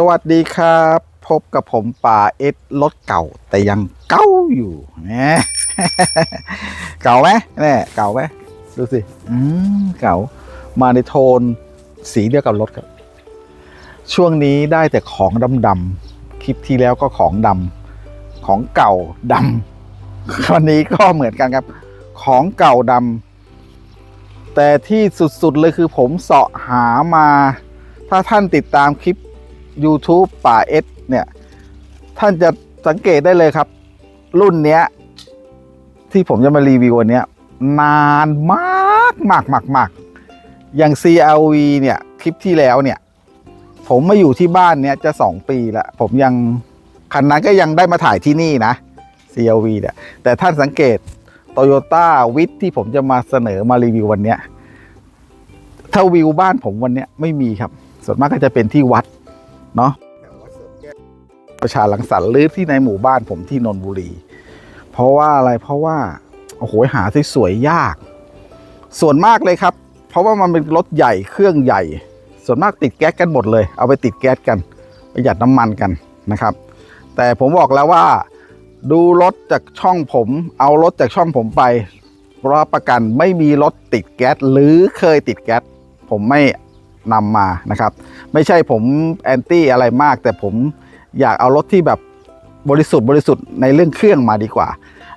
สวัสดีครับ พบกับผมป่าเอสรถเก่าแต่ยังเก่าอยู่แหมเก่าไหมแน่เก่าไหมดูสิอืมเก่า มาในโทนสีเดียวกับรถครับ ช่วงนี้ได้แต่ของดำๆคลิปที่แล้วก็ของดำของเก่าดำวันนี้ก็เหมือนกันครับ ของเก่าดำแต่ที่สุดๆเลยคือผมเสาะหามา ถ้าท่านติดตามคลิป YouTube ป่าเอสเนี่ย ท่านจะสังเกตได้เลยครับ รุ่นเนี้ย ที่ผมจะมารีวิววันเนี้ยนานมากมากมากมากอย่าง CLV เนี่ย คลิปที่แล้วเนี่ย ผมมาอยู่ที่บ้านเนี้ยจะสองปีละผมยังคันนั้นก็ยังได้มาถ่ายที่นี่นะ CLV เนี่ย แต่ท่านสังเกต Toyota วิทที่ผมจะมาเสนอมารีวิววันเนี้ยถ้าวิวบ้านผมวันเนี้ยไม่มีครับ ส่วนมากก็จะเป็นที่วัด เนาะประชาลังสรรค์หรือที่ในหมู่บ้านผมที่นนบุรี เพราะว่าอะไรเพราะว่าโอ้โหหาสวยยาก ส่วนมากเลยครับ เพราะว่ามันเป็นรถใหญ่เครื่องใหญ่ ส่วนมากติดแก๊สกันหมดเลย เอาไปติดแก๊สกันประหยัดน้ำมันกันนะครับ แต่ผมบอกแล้วว่าดูรถจากช่องผม เอารถจากช่องผมไปรับประกันไม่มีรถติดแก๊สหรือเคยติดแก๊สผมไม่ นำมานะครับ ไม่ใช่ผมแอนตี้อะไรมาก แต่ผมอยากเอารถที่แบบบริสุทธิ์บริสุทธิ์ในเรื่องเครื่องมาดีกว่า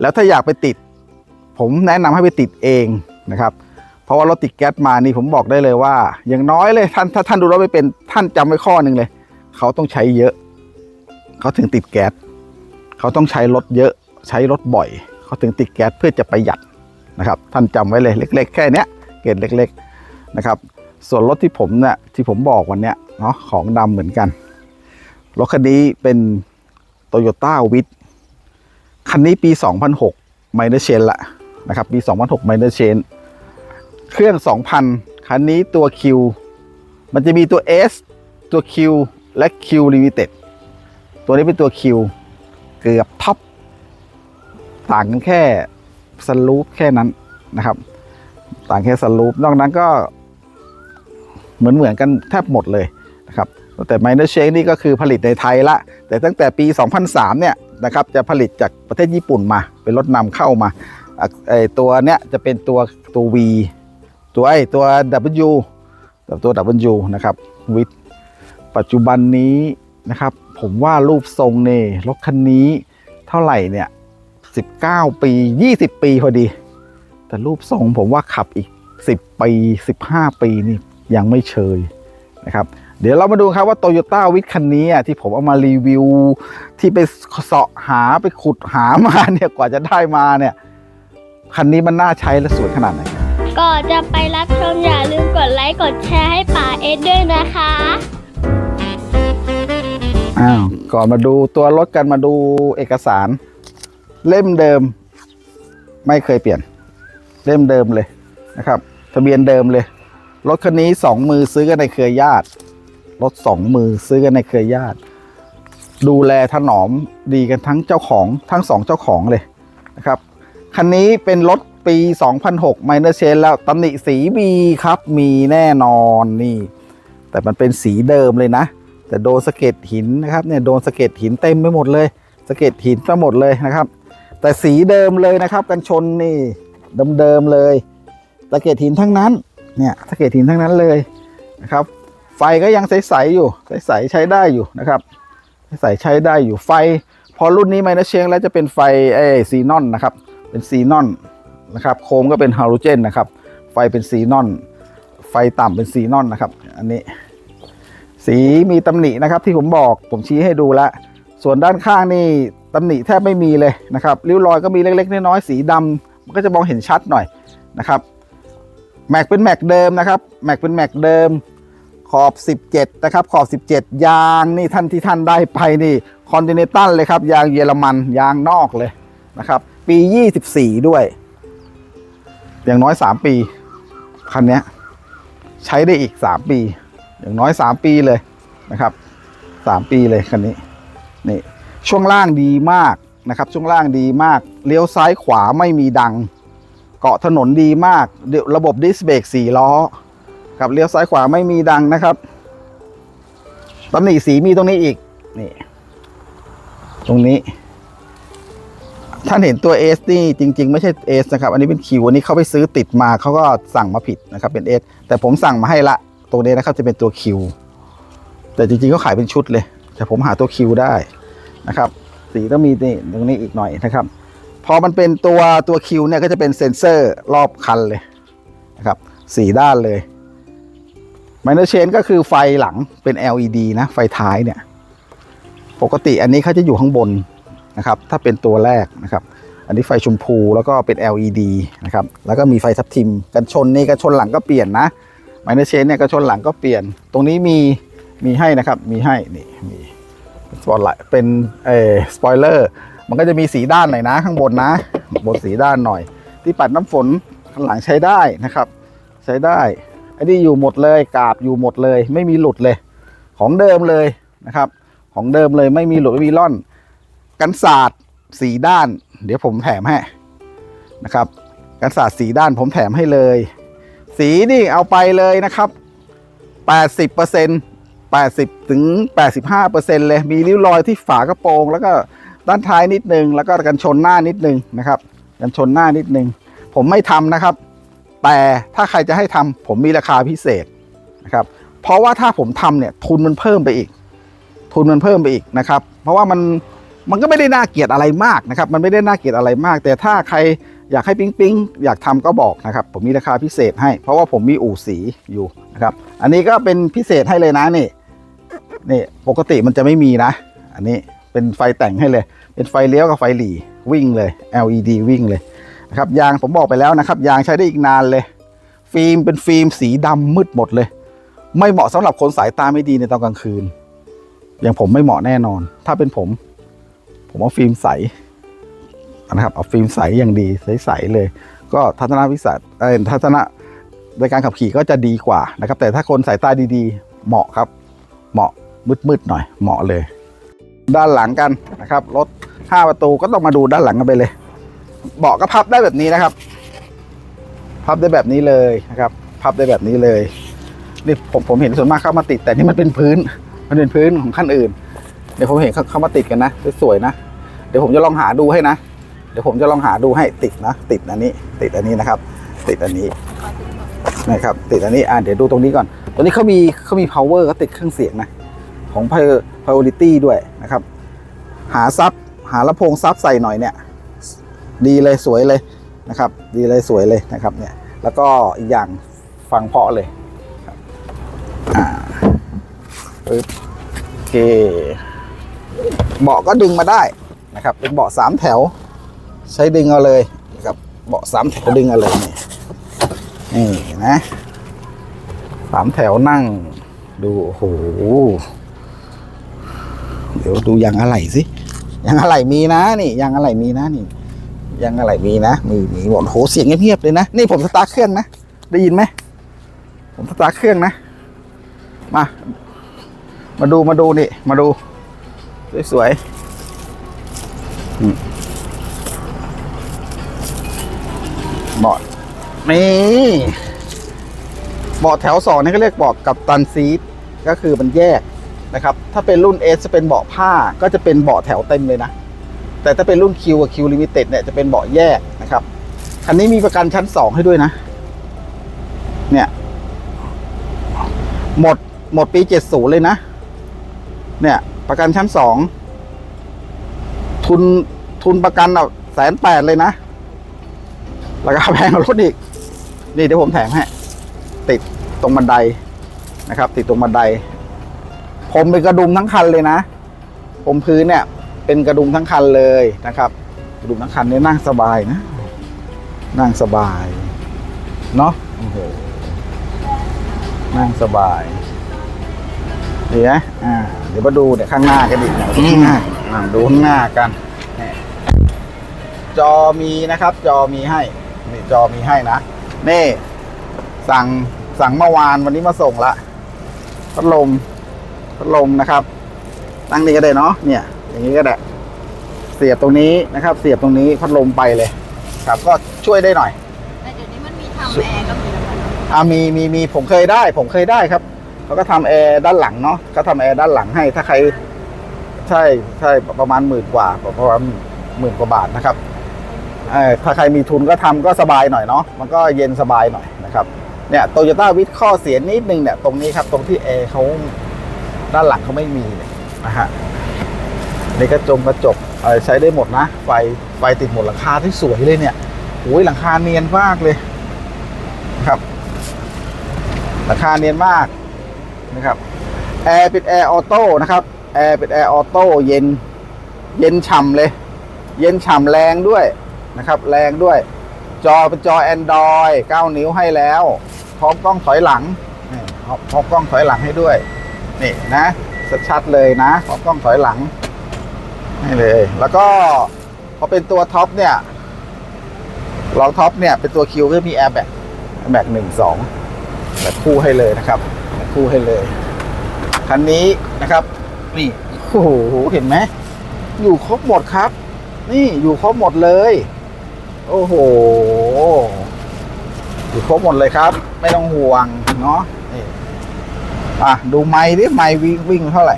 แล้วถ้าอยากไปติด ผมแนะนำให้ไปติดเองนะครับ เพราะว่ารถติดแก๊สมานี่ผมบอกได้เลยว่า อย่างน้อยเลยท่านถ้าท่านดูรถไม่เป็นท่านจำไว้ข้อหนึ่งเลย เขาต้องใช้เยอะ เขาถึงติดแก๊สเขาต้องใช้รถเยอะใช้รถบ่อย เขาถึงติดแก๊สเพื่อจะประหยัดนะครับ ท่านจำไว้เลยเล็ก ๆ แค่เนี้ยเกรดเล็ก ๆ นะครับ ส่วนรถที่ผมเนี่ยที่ผมบอกวันเนี้ยเนาะของดำเหมือนกัน รถคันนี้เป็น Toyota w i t คันนี้ปี 2006 m i n o r Chain ละนะครับ ปี 2006 m i n o r Chain เครื่อง 2,000 คันนี้ตัว Q มันจะมีตัว S ตัว Q และ Q Limited ตัวนี้เป็นตัว Q เกือบท็อปต่างกันแค่สลูปแค่นั้นนะครับ ต่างแค่สลูปนอกนั้นก็ เหมือนเหมือนกันแทบหมดเลยนะครับแต่ Minor Shake นี่ก็คือผลิตในไทยละ แต่ตั้งแต่ปี 2003 เนี่ยนะครับจะผลิตจากประเทศญี่ปุ่นมา เป็นรถนำเข้ามาไอตัวเนี้ยจะเป็นตัวตัว V ตัวไอตัว W ตัว W นะครับวิทปัจจุบันนี้นะครับ ผมว่ารูปทรงเนี่ยรถคันนี้เท่าไหร่เนี่ย 19 ปี 20 ปีพอดี แต่รูปทรงผมว่าขับอีก 10 ปี 15 ปีนี่ ยังไม่เชยนะครับเดี๋ยวเรามาดูครับว่า Toyota วิทคันนี้อะที่ผมเอามารีวิว ที่ไปเสาะหาไปขุดหามาเนี่ยกว่าจะได้มาเนี่ย คันนี้มันน่าใช้และสวยขนาดไหนก่อนจะไปรับชมอย่าลืมกดไลค์กดแชร์ให้ป่าเอสด้วยนะคะอ้าวก่อนมาดูตัวรถกันมาดูเอกสาร เล่มเดิม ไม่เคยเปลี่ยน เล่มเดิมเลยนะครับ ทะเบียนเดิมเลย รถคันนี้สองมือซื้อกันในเครือญาติ รถสองมือซื้อกันในเครือญาติ ดูแลถนอมดีกันทั้งเจ้าของทั้งสองเจ้าของเลยนะครับคันนี้เป็นรถปี 2006 Minor Change แล้วตำหนิสีมีครับมีแน่นอนนี่ แต่มันเป็นสีเดิมเลยนะ แต่โดนสะเก็ดหินนะครับเนี่ยโดนสะเก็ดหินเต็มไปหมดเลยสะเก็ดหินไปหมดเลยนะครับ แต่สีเดิมเลยนะครับ กันชนนี่เดิมๆเลยสะเก็ดหินทั้งนั้น เนี่ยสะเก็ดหินทั้งนั้นเลยนะครับ ไฟก็ยังใสๆอยู่ ใสๆใช้ได้อยู่นะครับใสๆใช้ได้อยู่ไฟ พอรุ่นนี้ไมนะเชงแล้วจะเป็นไฟไอ้ซีนอนนะครับ เป็นซีนอนนะครับ โคมก็เป็นฮาโลเจนนะครับ ไฟเป็นซีนอน ไฟต่ำเป็นซีนอนนะครับ อันนี้ สีมีตำหนินะครับ ที่ผมบอกผมชี้ให้ดูแล้วส่วนด้านข้างนี่ตำหนิแทบไม่มีเลยนะครับริ้วรอยก็มีเล็กๆน้อยๆสีดำมันก็จะมองเห็นชัดหน่อยนะครับ แม็กเป็นแม็กเดิมนะครับแม็กเป็นแม็กเดิมขอบ 17 นะครับ ขอบ 17 ยางนี่ท่านที่ท่านได้ไปนี่คอนติเนตัลเลยครับ ยางเยอรมันยางนอกเลยนะครับ ปี 24 ด้วย อย่างน้อย 3 ปี คันนี้ใช้ได้อีก 3 ปี อย่างน้อย 3 ปีเลยนะครับ 3 ปีเลยคันนี้นี่ช่วงล่างดีมากนะครับ ช่วงล่างดีมาก เลี้ยวซ้ายขวาไม่มีดัง เกาะถนนดีมากเดี๋ยวระบบดิสเบรก4ล้อครับเลี้ยวซ้ายขวาไม่มีดังนะครับตำหนิสีมีตรงนี้อีกนี่ตรงนี้ ท่านเห็นตัว S นี่จริง ๆ ไม่ใช่ S นะครับ อันนี้เป็นคิวอันนี้เขาไปซื้อติดมาเขาก็สั่งมาผิดนะครับเป็น S แต่ผมสั่งมาให้ละตรงนี้นะครับจะเป็นตัวคิวแต่จริงๆเขาขายเป็นชุดเลย แต่ผมหาตัวคิวได้นะครับ สีต้องมีนี่ตรงนี้อีกหน่อยนะครับ พอมันเป็นตัวตัวคิวเนี่ยก็จะเป็นเซ็นเซอร์รอบคันเลยนะครับสี่ด้านเลยไมเนอร์เชนก็คือไฟหลังเป็น LED นะ ไฟท้ายเนี่ย ปกติอันนี้เขาจะอยู่ข้างบนนะครับ ถ้าเป็นตัวแรกนะครับ อันนี้ไฟชมพูแล้วก็เป็น LED นะครับ แล้วก็มีไฟทับทิมกันชนนี่กันชนหลังก็เปลี่ยนนะไมเนอร์เชนเนี่ยกันชนหลังก็เปลี่ยน ตรงนี้มีมีให้นะครับ มีให้นี่มีสปอตไลท์เป็นเออสปอยเลอร์ มันก็จะมีสีด้านหน่อยนะ ข้างบนนะบนสีด้านหน่อย ที่ปัดน้ำฝนข้างหลังใช้ได้นะครับ ใช้ได้อันนี้อยู่หมดเลยกาบอยู่หมดเลย ไม่มีหลุดเลย ของเดิมเลยนะครับ ของเดิมเลยไม่มีหลุดไม่มีร่อน กันศาสตร์สีด้าน เดี๋ยวผมแถมให้นะครับ กันศาสตร์สีด้านผมแถมให้เลย สีนี่เอาไปเลยนะครับ 80% 80ถึง85%เลยมีริ้วรอยที่ฝากระโปรงแล้วก็ ด้านท้ายนิดนึงแล้วก็กันชนหน้านิดนึงนะครับกันชนหน้านิดนึงผมไม่ทำนะครับ แต่ถ้าใครจะให้ทำผมมีราคาพิเศษนะครับ เพราะว่าถ้าผมทำเนี่ยทุนมันเพิ่มไปอีก ทุนมันเพิ่มไปอีกนะครับ เพราะว่ามันมันก็ไม่ได้น่าเกลียดอะไรมากนะครับ มันไม่ได้น่าเกลียดอะไรมาก แต่ถ้าใครอยากให้ปิ๊งปิ๊งอยากทำก็บอกนะครับ ผมมีราคาพิเศษให้ เพราะว่าผมมีอู่สีอยู่นะครับ อันนี้ก็เป็นพิเศษให้เลยนะนี่นี่ปกติมันจะไม่มีนะ อันนี้ เป็นไฟแต่งให้เลย เป็นไฟเลี้ยวกับไฟหลีวิ่งเลย LED วิ่งเลยนะครับยางผมบอกไปแล้วนะครับ ยางใช้ได้อีกนานเลย ฟิล์มเป็นฟิล์มสีดำมืดหมดเลย ไม่เหมาะสำหรับคนสายตาไม่ดีในตอนกลางคืน อย่างผมไม่เหมาะแน่นอน ถ้าเป็นผม ผมเอาฟิล์มใสนะครับเอาฟิล์มใสอย่างดีใสๆเลย ก็ทัศนวิสัยเอ่อทัศนะในการขับขี่ก็จะดีกว่านะครับ แต่ถ้าคนสายตาดีๆ เหมาะครับ เหมาะมืดๆหน่อย เหมาะเลย ด้านหลังกันนะครับรถห้าประตูก็ต้องมาดูด้านหลังกันไปเลย เบาะก็พับได้แบบนี้นะครับ พับได้แบบนี้เลยนะครับ พับได้แบบนี้เลยนี่ผมผมเห็นส่วนมากเข้ามาติด แต่นี่มันเป็นพื้น มันเป็นพื้นของขั้นอื่น เดี๋ยวผมเห็นเขาเข้ามาติดกันนะสวยๆนะ เดี๋ยวผมจะลองหาดูให้นะ เดี๋ยวผมจะลองหาดูให้ติดนะ ติดอันนี้ ติดอันนี้นะครับ ติดอันนี้นะครับติดอันนี้อ่าเดี๋ยวดูตรงนี้ก่อน ตัวนี้เขามีเขามี power ก็ติดเครื่องเสียงนะของ priority ด้วยนะครับ หาซับหาลำโพงซับใส่หน่อยเนี่ย ดีเลยสวยเลยนะครับ ดีเลยสวยเลยนะครับเนี่ย แล้วก็อีกอย่างฟังเพาะเลยครับอ่าปึ๊บโอเคเบาะก็ดึงมาได้นะครับ เป็นเบาะสามแถว ใช้ดึงเอาเลยนะครับเบาะสามแถวดึงเอาเลยนี่นี่นะสามแถวนั่งดูโอ้โห เดี๋ยวดูยางอะไหล่สิยางอะไหล่มีนะนี่ยางอะไหล่มีนะนี่ยางอะไหล่มีนะมีมีบอกโหเสียงเงียบๆเลยนะนี่ผมสตาร์ทเครื่องนะได้ยินไหมผมสตาร์ทเครื่องนะ มา มาดูมาดูนี่มาดู สวยๆเบาะนี่เบาะแถวสองนี่ก็เรียกเบาะกับตันซีทก็คือมันแยก นะครับ ถ้าเป็นรุ่น S จะเป็นเบาะผ้าก็จะเป็นเบาะแถวเต็มเลยนะ แต่ถ้าเป็นรุ่น Q กับ Q Limited เนี่ยจะเป็นเบาะแยกนะครับ คันนี้มีประกันชั้นสองให้ด้วยนะ เนี่ย หมดหมดปีเจ็ดศูนย์เลยนะ เนี่ย ประกันชั้นสองทุนทุนประกันอะแสนแปดเลยนะ ราคาแพงกว่ารถอีก นี่เดี๋ยวผมแถมให้ติดตรงบันไดนะครับ ติดตรงบันได ผมเป็นกระดุมทั้งคันเลยนะ ผมพื้นเนี่ย เป็นกระดุมทั้งคันเลยนะครับ กระดุมทั้งคันเนี่ยนั่งสบายนะ นั่งสบาย เนาะโอ้โหนั่งสบายดีไหมอ่า เดี๋ยวมาดูเนี่ยข้างหน้ากันดิเนี่ยข้างหน้าอ่าดูข้างหน้ากันนี่จอมีนะครับ จอมีให้นี่จอมีให้นะนี่ สั่งสั่งเมื่อวานวันนี้มาส่งละพัดลม พัดลมนะครับ ตั้งนี้ก็ได้เนาะเนี่ย อย่างนี้ก็ได้ เสียบตรงนี้นะครับ เสียบตรงนี้พัดลมไปเลย ครับก็ช่วยได้หน่อยแต่เดี๋ยวนี้มันมีทำแอร์ก็มีแล้วกันอ่ามีมีมีผมเคยได้ ผมเคยได้ครับผเขาก็ทำแอร์ด้านหลังเนาะเขาทำแอร์ด้านหลังให้ถ้าใคร ใช่ใช่ประมาณหมื่นกว่าประมาณหมื่นกว่าบาทนะครับเอ่อถ้าใครมีทุนก็ทำก็สบายหน่อยเนาะมันก็เย็นสบายหน่อยนะครับเนี่ยโตโยต้าวิทข้อเสียนิดนึงเนี่ยตรงนี้ครับตรงที่แอร์เขา ด้านหลังเขาไม่มีนะฮะในกระจงกระจกใช้ได้หมดนะ ไฟไฟติดหมดหลังคาที่สวยเลยเนี่ยโอ้ยหลังคาเนียนมากเลยนะครับหลังคาเนียนมากนะครับแอร์เป็นแอร์ออโต้นะครับแอร์เป็นแอร์ออโต้เย็นเย็นฉ่ำเลย เย็นฉ่ำแรงด้วยนะครับ แรงด้วย จอเป็นจอ Android 9 นิ้วให้แล้ว พร้อมกล้องถอยหลังพร้อมกล้องถอยหลังให้ด้วย นี่นะชัดๆเลยนะพร้อกล้องถอยหลังให้เลย แล้วก็พอเป็นตัวท็อปเนี่ยรองท็อปเนี่ยเป็นตัวคิวก็มีแอร์แบ็กแบ็กหนึ่งสองแบบคู่ให้เลยนะครับแบบคู่ให้เลยคันนี้นะครับ นี่โอ้โหเห็นไหมอยู่ครบหมดครับ นี่อยู่ครบหมดเลย โอ้โหอยู่ครบหมดเลยครับ ไม่ต้องห่วงเนาะ อะ ดูไม้ดิไม้วิ่งวิ่งเท่าไหร่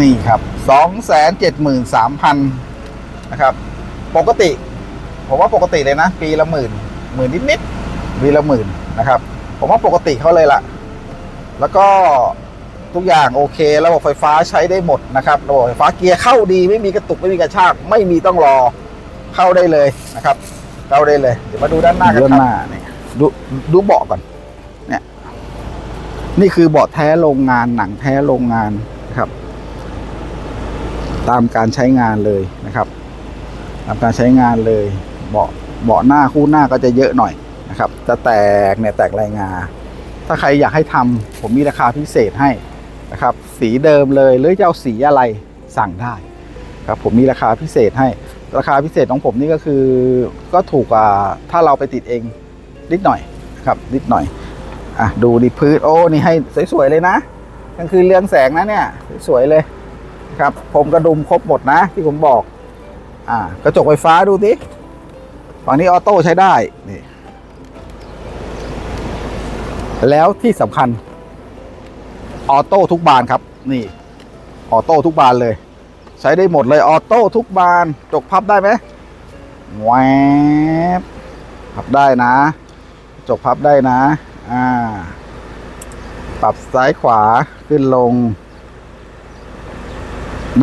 นี่ครับสองแสนเจ็ดหมื่นสามพันนะครับ ปกติ ผมว่าปกติเลยนะ ปีละหมื่นหมื่นนิดๆปีละหมื่นนะครับ ผมว่าปกติเขาเลยละแล้วก็ทุกอย่างโอเค ระบบไฟฟ้าใช้ได้หมดนะครับ ระบบไฟฟ้าเกียร์เข้าดีไม่มีกระตุกไม่มีกระชาก ไม่มีต้องรอเข้าได้เลยนะครับ เข้าได้เลย เดี๋ยวมาดูด้านหน้ากันครับด้านหน้าเนี่ยดูดูเบาะก่อน เนี่ย นี่คือเบาะแท้โรงงานหนังแท้โรงงานนะครับ ตามการใช้งานเลยนะครับ ตามการใช้งานเลย เบาะเบาะหน้าคู่หน้าก็จะเยอะหน่อยนะครับจะแตกเนี่ยแตกลายงา ถ้าใครอยากให้ทำผมมีราคาพิเศษให้นะครับ สีเดิมเลยหรือจะเอาสีอะไรสั่งได้ ครับผมมีราคาพิเศษให้ ราคาพิเศษของผมนี่ก็คือก็ถูกกว่าถ้าเราไปติดเองนิดหน่อยครับนิดหน่อยอะดูดิพื้นโอ้นี่ให้สวยๆเลยนะกลางคืนเรืองแสงนะเนี่ยสวยๆเลยครับผมกระดุมครบหมดนะ ที่ผมบอกอ่ากระจกไฟฟ้าดูสิฝั่งนี้ออโต้ใช้ได้นี่แล้วที่สำคัญออโต้ทุกบานครับ นี่ออโต้ทุกบานเลย ใช้ได้หมดเลยออโต้ทุกบานจกพับได้ไหมแวบพับได้นะ จกพับได้นะ อ่า ปรับซ้ายขวาขึ้นลง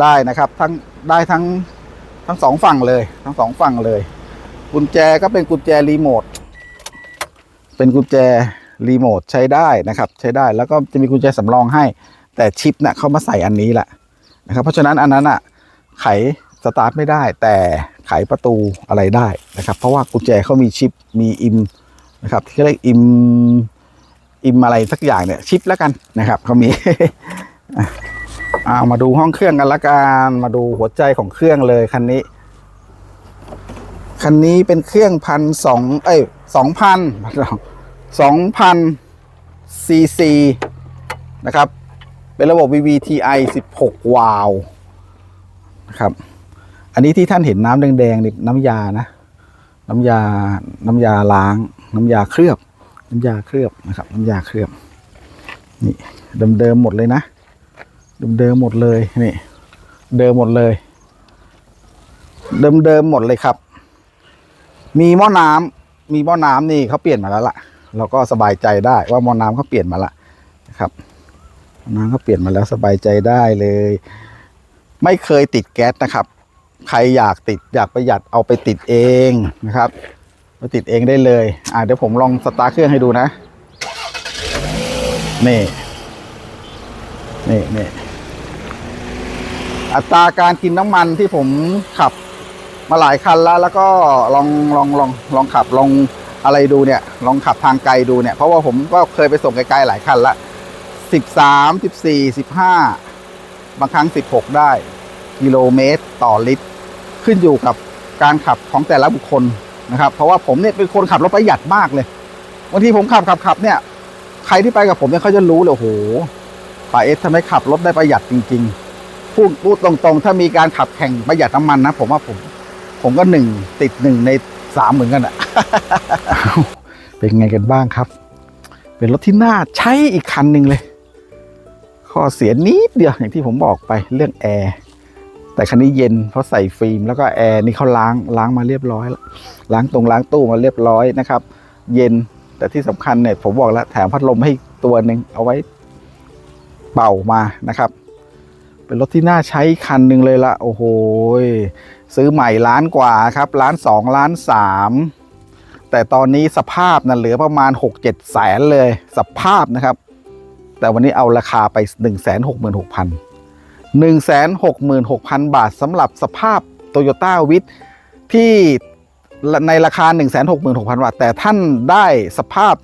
ได้นะครับ ทั้งได้ทั้งทั้งสองฝั่งเลย ทั้งสองฝั่งเลย กุญแจก็เป็นกุญแจรีโมทเป็นกุญแจรีโมทใช้ได้นะครับ ใช้ได้แล้วก็จะมีกุญแจสำรองให้ แต่ชิปเนะ่ะเขามาใส่อันนี้แหละนะครับ เพราะฉะนั้นอันนั้นอะ ไขสตาร์ทไม่ได้ แต่ไขประตูอะไรได้นะครับ เพราะว่ากุญแจเขามีชิปมีอิมนะครับที่เรียกอิมอิมอะไรสักอย่างเนี่ยชิปแล้วกันนะครับเขามีเอามาดูห้องเครื่องกันละกันมาดูหัวใจของเครื่องเลยคันนี้ คันนี้เป็นเครื่องพันสองเอ้ยสองพันสองพันซีซีนะครับ เป็นระบบ VVTi 16 วาล์ว นะครับ อันนี้ที่ท่านเห็นน้ำแดงๆนี่น้ำยานะ น้ำยา น้ำยาล้าง น้ำยาเคลือบ น้ำยาเคลือบนะครับ น้ำยาเคลือบ นี่เดิมๆหมดเลยนะ เดิมๆหมดเลยนี่ เดิมหมดเลย เดิมๆหมดเลยครับ มีหม้อน้ำมีหม้อน้ำนี่เขาเปลี่ยนมาแล้วล่ะ เราก็สบายใจได้ว่าหม้อน้ำเขาเปลี่ยนมาละนะครับหม้อน้ำเขาเปลี่ยนมาแล้วสบายใจได้เลย ไม่เคยติดแก๊สนะครับ ใครอยากติดอยากประหยัดเอาไปติดเองนะครับไปติดเองได้เลย อ่าเดี๋ยวผมลองสตาร์ทเครื่องให้ดูนะ นี่ นี่นี่อัตราการกินน้ำมันที่ผมขับมาหลายคันแล้ว แล้วก็ลองลองลองลองขับลองอะไรดูเนี่ย ลองขับทางไกลดูเนี่ย เพราะว่าผมก็เคยไปส่งไกลๆหลายคันละสิบสามสิบสี่สิบห้า บางครั้งสิบหกได้ กิโลเมตรต่อลิตร ขึ้นอยู่กับการขับของแต่ละบุคคลนะครับ เพราะว่าผมเนี่ยเป็นคนขับรถประหยัดมากเลยบางทีผมขับขับขับเนี่ย ใครที่ไปกับผมเนี่ยเขาจะรู้เลยโอ้โหป่าเอสทำให้ขับรถได้ประหยัดจริง ๆ พูดพูดตรงๆ ถ้ามีการขับแข่งประหยัดน้ำมันนะ ผมว่าผม ผมก็หนึ่งติดหนึ่งในสามเหมือนกันอะเป็นไงกันบ้างครับ เป็นรถที่น่าใช้อีกคันหนึ่งเลย ข้อเสียนิดเดียวอย่างที่ผมบอกไปเรื่องแอร์แต่คันนี้เย็นเพราะใส่ฟิล์มแล้วก็แอร์นี่เขาล้างล้างมาเรียบร้อยแล้วล้างตรงล้างตู้มาเรียบร้อยนะครับ เย็นแต่ที่สำคัญเนี่ยผมบอกแล้วแถมพัดลมให้ตัวหนึ่งเอาไว้เป่ามานะครับ เป็นรถที่น่าใช้คันหนึ่งเลยละโอ้โหซื้อใหม่ล้านกว่าครับล้านสองล้านสามแต่ตอนนี้สภาพน่ะเหลือประมาณ 6 7 แสนเลยสภาพนะครับ แต่วันนี้เอาราคาไป 1 6 6 0 0 0 1 6 6 0 0 0 บาทสำหรับสภาพ Toyota w i t ที่ในราคา 1 6 6 0 0 0 บาท แต่ท่านได้สภาพ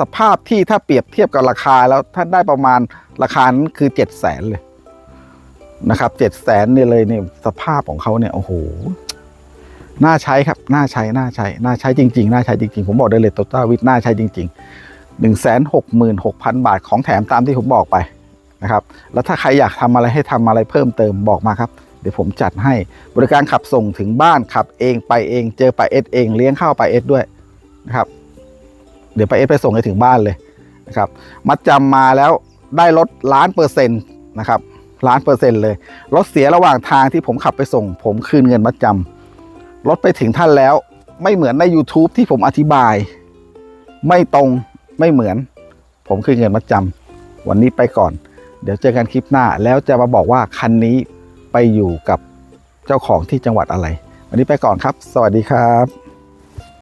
สภาพที่ถ้าเปรียบเทียบกับราคาแล้วท่านได้ประมาณราคานั้นคือ 7 0 0 0 0 0 เลยนะครับ 7 0 0 0 0เนี่ยเลยเนี่ยสภาพของเขาเนี่ยโอ้โหน่าใช้ครับ น่าใช้ น่าใช้ น่าใช้จริง ๆ น่าใช้จริง ๆ ผมบอกได้เลยโตต้าวิทน่าใช้จริง ๆ 1 6 6 0 0 0 บาทของแถมตามที่ผมบอกไปนะครับ แล้วถ้าใครอยากทำอะไรให้ทำอะไรเพิ่มเติมบอกมาครับ เดี๋ยวผมจัดให้บริการขับส่งถึงบ้านขับเองไปเองเจอไปาเอสเองเลี้ยงข้าวไปาเอสด้วยนะครับ เดี๋ยวไปาเอสไปส่งให้ถึงบ้านเลยนะครับ มัดจำมาแล้วได้ลดล้านเปอร์เซ็นต์นะครับล้านเปอร์เซ็นต์เลยรถเสียระหว่างทางที่ผมขับไปส่ง ผมคืนเงินมัดจำรถไปถึงท่านแล้ว ไม่เหมือนใน YouTube ที่ผมอธิบาย ไม่ตรง ไม่เหมือน ผมคือเงินมัดจำวันนี้ไปก่อน เดี๋ยวเจอกันคลิปหน้า แล้วจะมาบอกว่าคันนี้ไปอยู่กับเจ้าของที่จังหวัดอะไร วันนี้ไปก่อนครับ สวัสดีครับ